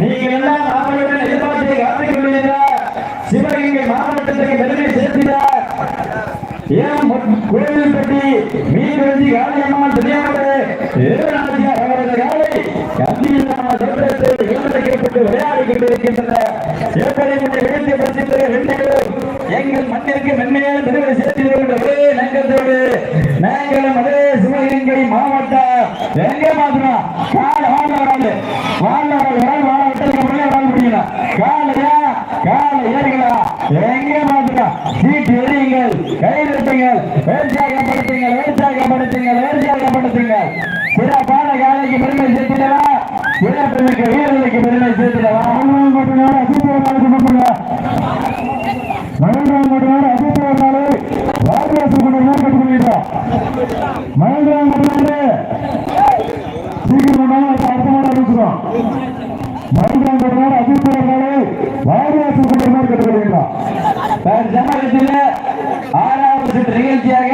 நீங்கள் எல்லாம் அவர்களுடன் எதிர்பார்த்து காத்துக் கொள்வீர்கள் சிவகங்கை மாவட்டத்துக்கு பெருமை சேர்க்கிறார் ஏன் கோவில்பட்டி மீன்வெஞ்சி காளியம்மாள் தெரியாமலே ஏழாச்சியார் அவரது காலை கந்தியில்லாம தோற்றத்தில் இழந்திருக்கப்பட்டு விளையாடி கொண்டிருக்கின்றன. எப்படி உன்னை விழுந்து பிரசித்த எங்கள் மண்ணிற்கு மென்மையான பெருமை சேர்த்திருக்கின்ற ஒரே நங்கத்தோடு நாங்களும் அதே சிவகங்கை சிவகங்கை மாவட்ட எங்க மாத்திரம் கால வாழ வராது. வாழ வராது. வாழ விட்டதுக்கு அப்புறம் வராது முடியல. காலையா கால ஏறுகளா எங்க மாத்திரம் சீட்டு எறியுங்கள். கைதட்டுங்கள் வேற்சாகப்படுத்துங்கள் வேற்சாகப்படுத்துங்கள் வேற்சாகப்படுத்துங்கள் சிறப்பான காலைக்கு பெருமை சேர்த்துடவா? சிறப்புமிக்க வீரர்களுக்கு பெருமை சேர்த்துடவா? மட்டும்தான் அஜித் நாளைக்கு மட்டுங்க மகேந்திரன் மட்டும்தான் அஜித் நாளை ராஜராஜ கொண்டு கேட்டுக்கொள்கிறோம் மகேந்திரன் சமயத்தில் ஆறாவது சுற்று நிகழ்ச்சியாக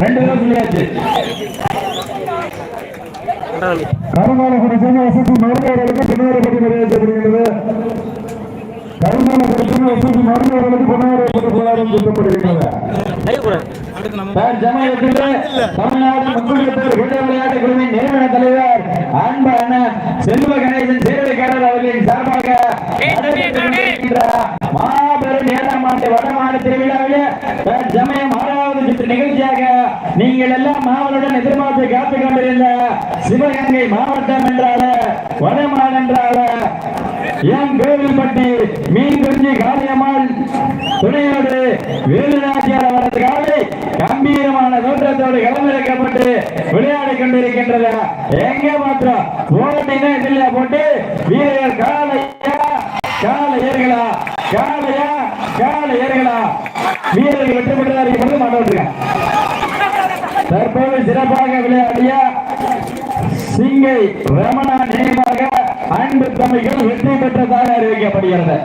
ரெண்டு பேரும் சொல்லியாச்சு. வசதி மருத்துவர்களுக்கு பின்னாடி போராட்டம் சுத்தப்படுகிறது சமயத்தில் தமிழ்நாடு மக்கள் விட விளையாட்டு குழுவின் நிறுவன தலைவர் செல்வ கணேசன் சேர்வைக்காரர் அவர்களின் சார்பாக மாபெரும் ஏழாம் ஆண்டு வடமாடு திருவிழாவில் சமயம் ஆறாவது சுற்று நிகழ்ச்சியாக நீங்கள் எல்லாம் மாவளுடன் எதிர்பார்த்து காத்துக் கொண்டிருந்த சிவகங்கை மாவட்டம் என்றால வடமாடு என்றால என் கோவில்பட்டி மீன் குறிஞ்சி காளியம்மாள் துணையோடு வேலுநாச்சியார் அவரது காலை விளையாட்டு விளையாடி கொண்டிருக்கின்றது எங்கே மாத்திரம் போட்டினா இதுல போட்டு வீரர்கள் காலையா காலை ஏறுகளா? காலையா காலை ஏறுகளா? வீரர்கள் வெற்றி பெற்றதா இருக்க மாட்டோம் தற்போது சிறப்பாக விளையாடிய சிங்கை ரமணா நினைவாக அன்பு தமிழ்கள் வெற்றி பெற்றதாக அறிவிக்கப்படுகிறது.